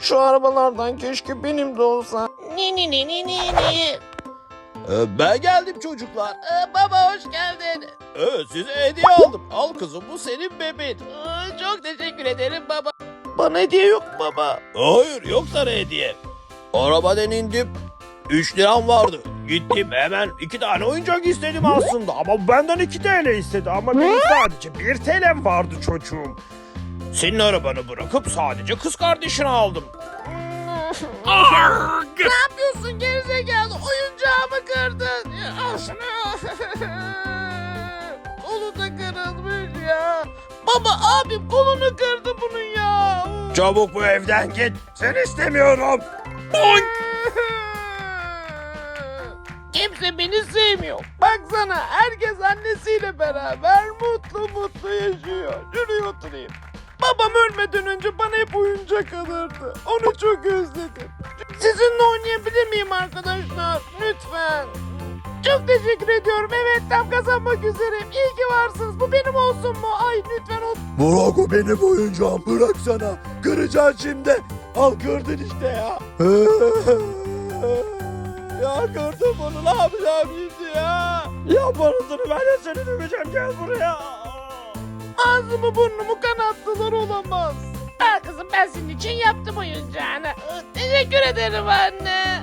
Şu arabalardan keşke benim de olsa. Ni ni ni ni ni ni. Ee, ben geldim çocuklar. Ee, baba hoş geldin. Evet size hediye aldım. Al kızım bu senin bebeğin. Ee, çok teşekkür ederim baba. Bana hediye yok baba. Hayır yok sana hediye. Arabadan indim. 3 liram vardı. Gittim hemen iki tane oyuncak istedim aslında. Ama benden 2 TL istedi. Ama benim sadece 1 TL'm vardı çocuğum. Senin arabanı bırakıp sadece kız kardeşini aldım. ne yapıyorsun gerizekalı? Oyuncağımı kırdın. Al şunu. Kolu da kırılmış ya. Baba abim kolunu kırdı bunun ya. Çabuk bu evden git. Seni istemiyorum. Kimse beni sevmiyor. Baksana herkes annesiyle beraber mutlu mutlu yaşıyor. Şuraya oturayım. Babam ölmeden önce bana hep oyuncak alırdı. Onu çok özledim. Sizinle oynayabilir miyim arkadaşlar? Lütfen. Çok teşekkür ediyorum. Evet tam kazanmak üzereyim. İyi ki varsınız. Bu benim olsun mu? Ay lütfen olsun. Bırak o benim oyuncağım. Bırak sana. Kıracaksın şimdi. Al kırdın işte ya. ya kırdım bunu. Ne yapacağım şimdi ya? Ya parasını ben de seni döveceğim. Gel buraya. Ağzımı burnumu kanattılar olamaz. Al kızım ben senin için yaptım oyuncağını. Teşekkür ederim anne.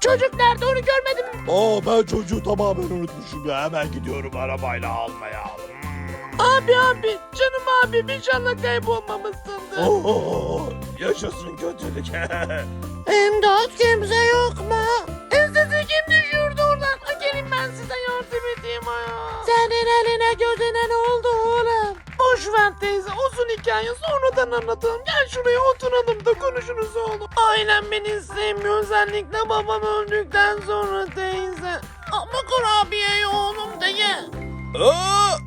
Çocuk nerede onu görmedim. Aa ben çocuğu tamamen unutmuşum ya. Hemen gidiyorum arabayla almaya. Abi abi canım abim inşallah kaybolmamışsındır. Oo, yaşasın kötülük. İmdat kimse yok mu? Sizi kim düşürdü oradan? Gelin ben size yardım edeyim ya. Senin eline gözüne uzun hikaye sonradan anlatalım. Gel şuraya oturalım da konuşuruz oğlum. Ailem beni sevmiyor özellikle babam öldükten sonra teyze. Ama kurabiyeyi oğlum da ye. Aa,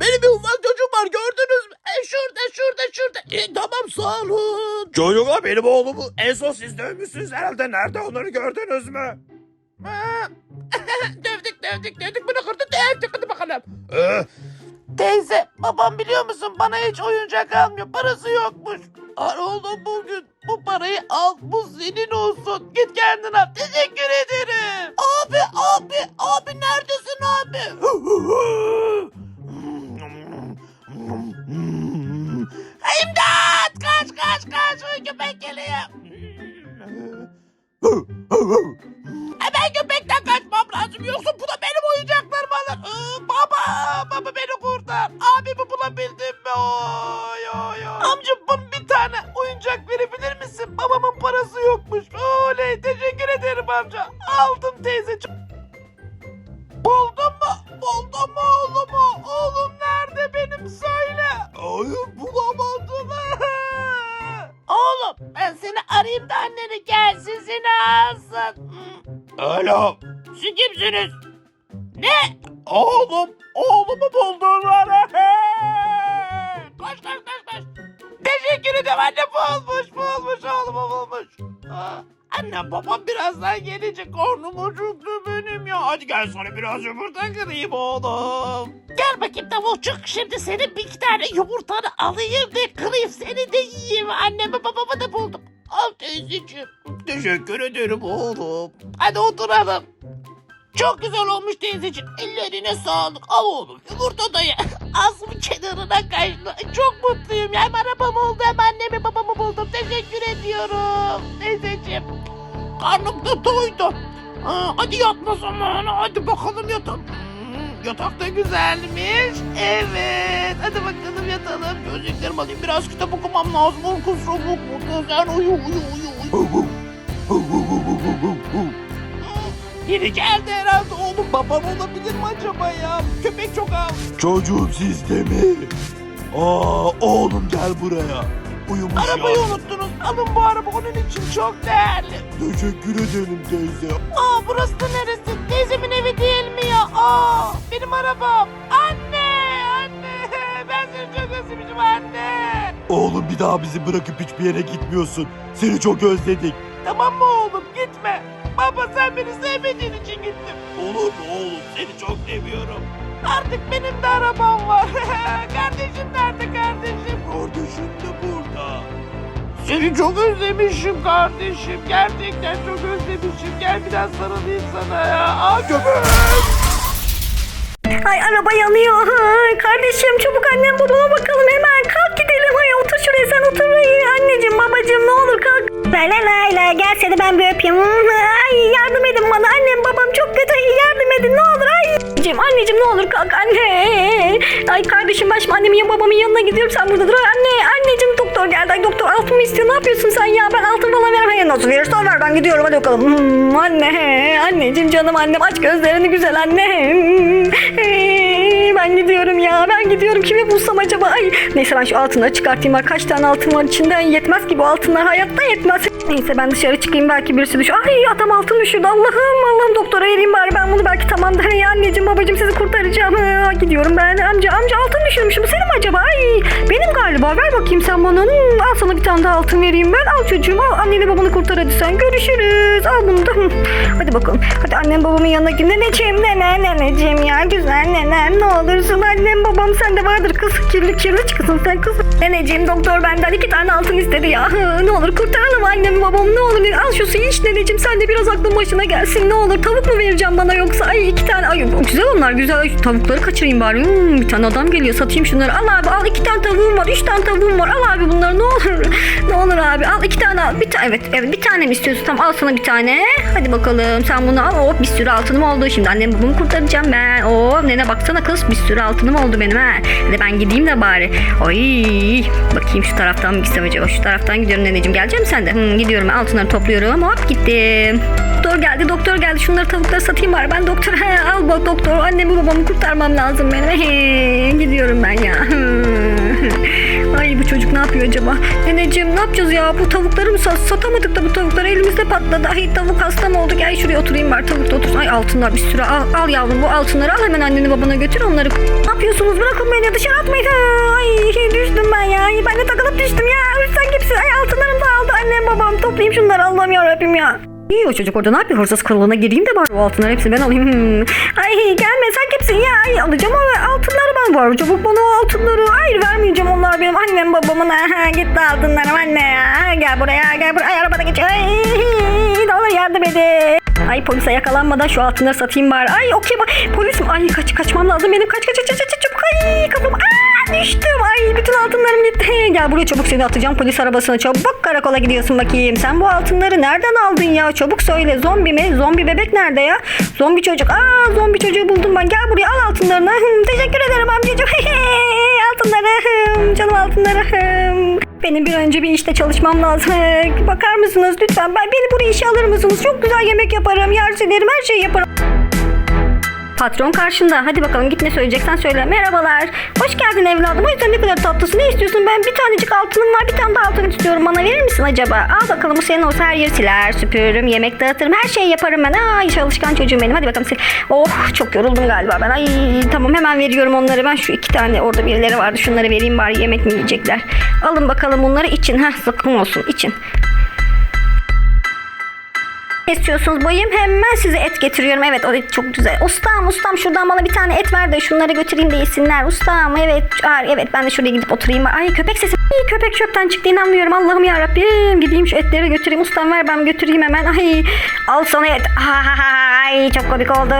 benim bir ufak çocuğum var gördünüz mü? E, şurada şurada şurada. E, tamam sağ olun. Çocuklar benim oğlumu en son siz dövmüşsünüz herhalde. Nerede onları gördünüz mü? Dövdük dövdük dövdük bunu kırdı dövdük hadi bakalım. Ee, Teyze babam biliyor musun bana hiç oyuncak almıyor parası yokmuş. Al oğlum bugün bu parayı al bu senin olsun git kendin al teşekkür ederim. Abi abi abi neredesin abi? İmdat kaç kaç kaç köpek geliyor. Hemen köpekten kaçmam bulamadım. Oğlum ben seni arayayım da anneni gelsin seni alsın. Alo. Siz kimsiniz? Ne? Oğlum. Oğlumu buldular. Koş koş koş koş. Teşekkür ederim anne bulmuş bulmuş oğlumu bulmuş. Aa, annem babam birazdan gelecek karnım acıktı benim ya. Hadi gel sana biraz yumurta kırayım oğlum. Gel bakayım tavukçuk şimdi senin bir iki tane yumurtanı alayım da kırayım seni de yiyeyim. Annemi babamı da buldum. Al teyzeciğim. Teşekkür ederim oğlum. Hadi oturalım. Çok güzel olmuş teyzeciğim. Ellerine sağlık. Al oğlum yumurta da ye. Ağzımın kenarına kaçtı. Çok mutluyum. ya. Hem arabam oldu hem annemi babamı buldum. Teşekkür ediyorum teyzeciğim. Karnım da doydu. Ha, hadi yatma zamanı. Hadi bakalım yatalım. Hmm, yatak da güzelmiş. Evet. Hadi bakalım yatalım. Gözlüklerimi alayım. Biraz kitap okumam lazım. Uykusuz mu? Sen uyu uyu uyu uyu. Biri geldi herhalde oğlum babam olabilir mi acaba ya? Köpek çok av. Çocuğum sizde mi? Aa oğlum gel buraya. Uyumuş Arabayı ya. unuttunuz. Alın bu araba onun için çok değerli. Teşekkür ederim teyze. Aa burası da neresi? Teyzemin evi değil mi ya? Aa benim arabam. Anne anne ben seni çok özlemişim anne. Oğlum bir daha bizi bırakıp hiçbir yere gitmiyorsun. Seni çok özledik. Tamam mı oğlum gitme. Baba sen beni sevmediğin için gittim. Olur mu oğlum? Seni çok seviyorum. Artık benim de arabam var. kardeşim nerede kardeşim? Kardeşim de burada. Seni çok özlemişim kardeşim. Gerçekten çok özlemişim. Gel biraz sarılayım sana ya. Aa köpek. Ay araba yanıyor. Ay, kardeşim çabuk annem babama bakalım hemen. Kalk gidelim. Ay otur şuraya sen otur. Ay, anneciğim babacığım ne olur kalk. Lay lay lay gel seni ben bir öpeyim. Ay yardım edin bana. Annem babam çok kötü. Yardım edin ne olur. Ay. Anneciğim, anneciğim ne olur kalk anne. Ay kardeşim şimdi annemin ya babamın yanına gidiyorum. Sen burada dur. Anne anneciğim doktor geldi. Ay doktor altın mı istiyor? Ne yapıyorsun sen ya? Ben altın falan vermem. Hayır nasıl verirsen ver ben gidiyorum. Hadi bakalım. Hmm, anne. Anneciğim canım annem aç gözlerini güzel anne. Ben gidiyorum ya. Ben gidiyorum. Kimi bulsam acaba? Ay neyse ben şu altınları çıkartayım. Kaç tane altın var içinde. Yetmez ki bu altınlar. Hayatta yetmez. Neyse ben dışarı çıkayım. Belki birisi düşür. Ay adam altın düşürdü. Allah'ım Allah'ım doktora vereyim bari. Ben bunu belki tamam der. Ya anneciğim babacığım sizi kurtaracağım. Ha, gidiyorum ben. Amca amca altın düşürmüş. Bu senin mi acaba? Ay benim galiba. Ver bakayım sen bana. Hmm, al sana bir tane daha altın vereyim ben. Al çocuğum al. Anneni babanı kurtar hadi sen. Görüşürüz. Al bunu da. Hadi bakalım. Hadi annem babamın yanına gidin. Neneciğim nene neneciğim ya. Güzel nenem ne olursun. Annem babam sende vardır kız. Kirli kirli çıkasın sen kız. Neneciğim doktor benden iki tane altın istedi ya. Ne olur kurtaralım annemi babamı ne olur. Al şu suyu iç neneciğim. Sen de biraz aklın başına gelsin ne olur. Tavuk mu vereceğim bana yoksa? Ay iki tane. Ay güzel onlar güzel. Tavukları kaçırayım bari. Hmm, bir tane adam geliyor satayım şunları. Al abi al iki tane tavuğum var. Üç tane tavuğum var. Al abi bunları ne olur. ne olur abi al iki tane al. Bir tane evet evet bir tane mi istiyorsun? Tamam al sana bir tane. Hadi bakalım sen bunu al. Oh bir sürü altınım oldu. Şimdi annem babamı kurtaracağım ben. Oh nene baksana kız bir sürü altınım oldu benim ha. Hadi ben gideyim de bari. Ay bakayım şu taraftan mı gitsem acaba? Şu taraftan gidiyorum neneciğim. Gelecek misin sen de? Hmm, gidiyorum altınları topluyorum. Hop gittim. Doktor geldi doktor geldi. Şunları tavukları satayım bari. Ben doktor he, al bak doktor. Annemi babamı kurtarmam lazım benim. He, gidiyorum ben ya. Ay bu çocuk ne yapıyor acaba? Neneciğim ne yapacağız ya? Bu tavukları mı sat? Satamadık da bu tavuklar elimizde patladı. Ay tavuk hasta mı oldu? Gel şuraya oturayım bari tavuk da otursun. Ay altınlar bir sürü. Al, al yavrum bu altınları al hemen anneni babana götür onları. Ne yapıyorsunuz? Bırakın beni dışarı atmayın. Ay düştüm ben ya. Ben de takılıp düştüm ya. Sen kimsin? Ay altınlarım da aldı. Annem babam toplayayım şunları Allah'ım yarabbim ya. İyi o çocuk orada ne yapıyor? Hırsız kılığına gireyim de bari o altınları hepsini ben alayım. Hmm. Ay gelme sen kimsin ya? Ay alacağım o altınları ben var. Çabuk bana o altınları. Hayır vermeyeceğim onlar benim annem babamın. Aha, gitti altınlarım anne ya. Gel buraya gel buraya. Ay arabada geç. Ay ne yardım edin. Ay polise yakalanmadan şu altınları satayım bari. Ay okey polis mi? Ay kaç kaçmam lazım benim. Kaç kaç kaç kaç kaç çabuk. Ay kafam. Aa düştüm. Ay bütün altınlarım gitti. Gel buraya çabuk seni atacağım polis arabasına. Çabuk karakola gidiyorsun bakayım. Sen bu altınları nereden aldın ya? Çabuk söyle. Zombi mi? Zombi bebek nerede ya? Zombi çocuk. Aa zombi çocuğu buldum ben. Gel buraya al altınlarını. Teşekkür ederim amcacığım. altınları. Canım altınları. Benim bir önce bir işte çalışmam lazım. Bakar mısınız lütfen? Ben beni buraya işe alır mısınız? Çok güzel yemek yaparım. Yer silerim. Her şeyi yaparım. Patron karşında. Hadi bakalım git ne söyleyeceksen söyle. Merhabalar. Hoş geldin evladım. O yüzden ne kadar tatlısın. Ne istiyorsun? Ben bir tanecik altınım var. Bir tane daha altın istiyorum. Bana verir misin acaba? Al bakalım bu senin olsa her yeri siler, süpürürüm, yemek dağıtırım. Her şeyi yaparım ben. Ay çalışkan çocuğum benim. Hadi bakalım sil. Oh çok yoruldum galiba ben. Ay tamam hemen veriyorum onları. Ben şu iki tane orada birileri vardı. Şunları vereyim bari yemek mi yiyecekler. Alın bakalım bunları için. Heh zıkkım olsun için. İstiyorsunuz bayım hemen size et getiriyorum. Evet o et çok güzel. Ustam ustam şuradan bana bir tane et ver de şunları götüreyim de yesinler. Ustam evet Aa, evet ben de şuraya gidip oturayım. Ay köpek sesi. Ay, köpek çöpten çıktı inanmıyorum. Allah'ım ya Rabbim. Gideyim şu etleri götüreyim. Ustam ver ben götüreyim hemen. Ay al sana et. Ay çok komik oldu.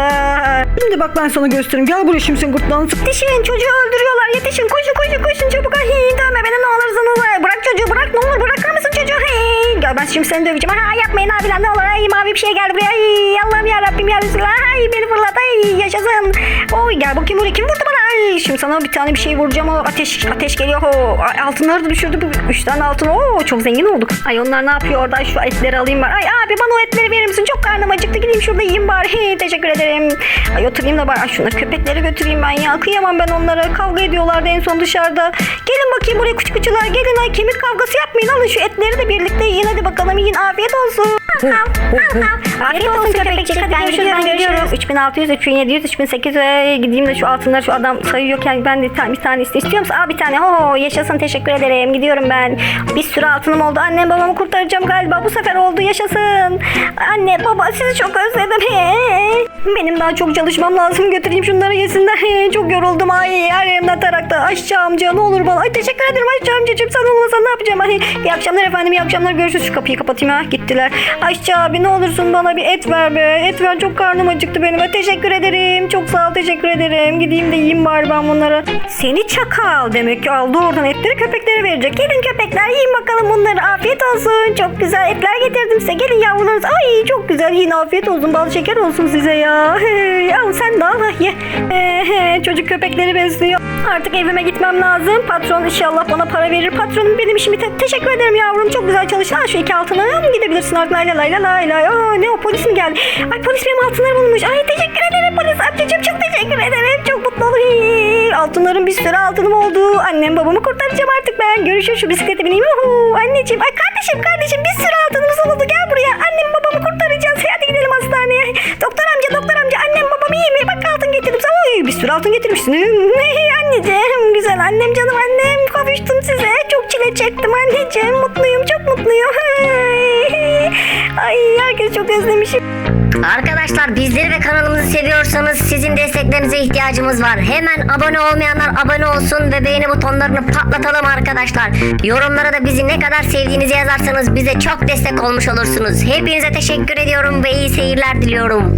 Şimdi bak ben sana göstereyim. Gel buraya şimdi sen gırtlağını sık. Yetişin çocuğu öldürüyorlar. Yetişin koşun koşun koşun çabuk. Ay dövme beni ne olursunuz. Bırak çocuğu bırak ne olur bırakır mısın çocuğu? Ay, gel ben şimdi seni döveceğim. Ay, yapmayın abiler ne olur. Ay mavi bir şey geldi buraya. Ay Allah'ım ya Rabbim ya Resulallah. Ay beni fırlat. Ay yaşasın. Oy gel bakayım buraya. Kim vurdu? Ay şimdi sana bir tane bir şey vuracağım. O ateş ateş geliyor. O altınları da düşürdü. Bu Üç tane altın. Oo çok zengin olduk. Ay onlar ne yapıyor orada? Şu etleri alayım var. Ay abi bana o etleri verir misin? Çok karnım acıktı. Gideyim şurada yiyeyim bari. Hey, teşekkür ederim. Ay oturayım da bari. Ay, şunları köpekleri götüreyim ben ya. Kıyamam ben onlara. Kavga ediyorlardı en son dışarıda. Gelin bakayım buraya küçük küçükler. Gelin ay kemik kavgası yapmayın. Alın şu etleri de birlikte yiyin. Hadi bakalım yiyin. Afiyet olsun. Afiyet olsun köpekçik. Hadi görüşürüz. Ben görüşürüz. 3600, 3700, 3800. Ee, Gideyim de şu altınları şu adam sayıyorken ben de bir tane, bir tane iste- istiyor musun? Aa bir tane. Oo yaşasın. Teşekkür ederim. Gidiyorum ben. Bir sürü altınım oldu. Annem babamı kurtaracağım galiba. Bu sefer oldu. Yaşasın. Anne baba sizi çok özledim. Benim daha çok çalışmam lazım. Götüreyim şunları yesinler. Çok yoruldum. Ay her yerimden tarakta. Aşçı amca ne olur bana. Ay teşekkür ederim aşçı amcacığım. Sen olmasan ne yapacağım? Ay, iyi akşamlar efendim. iyi akşamlar. Görüşürüz. Şu kapıyı kapatayım ha. Gittiler. Aşçı abi ne olursun bana bir et ver be. Et ver çok karnım acıktı benim. Ay, teşekkür ederim. Çok sağ ol. Teşekkür ederim. Gideyim de yiyeyim bari ben bunları. Seni çakal demek ki aldı oradan etleri köpeklere verecek. Gelin köpekler yiyin bakalım bunları. Afiyet olsun. Çok güzel etler getirdim size. Gelin yavrularınız. Ay çok güzel. Yiyin afiyet olsun. Bal şeker olsun size ya. Hey, al sen de al. Ye. Çocuk köpekleri besliyor. Artık evime gitmem lazım. Patron inşallah bana para verir. Patronum benim işimi te- teşekkür ederim yavrum. Çok güzel çalıştın. Al şu iki altına mı gidebilirsin artık. Lay lay lay lay lay. Aa, ne o polis mi geldi? Ay polis benim altınları bulmuş. Ay teşekkür ederim polis amcacığım. Çok teşekkür ederim. Çok mutlu. Hii, Altınların bir sürü altınım oldu. Annem babamı kurtaracağım artık ben. Görüşürüz şu bisiklete bineyim. Uhu, anneciğim. Ay kardeşim kardeşim bir sürü altınımız oldu. Gel buraya. Annem babamı kurtaracağız. Hadi gidelim hastaneye. Doktor amca doktor bir sürü altın getirmişsin. anneciğim güzel annem canım annem. Kavuştum size. Çok çile çektim anneciğim. Mutluyum çok mutluyum. Ay herkes çok özlemişim. Arkadaşlar bizleri ve kanalımızı seviyorsanız sizin desteklerinize ihtiyacımız var. Hemen abone olmayanlar abone olsun ve beğeni butonlarını patlatalım arkadaşlar. Yorumlara da bizi ne kadar sevdiğinizi yazarsanız bize çok destek olmuş olursunuz. Hepinize teşekkür ediyorum ve iyi seyirler diliyorum.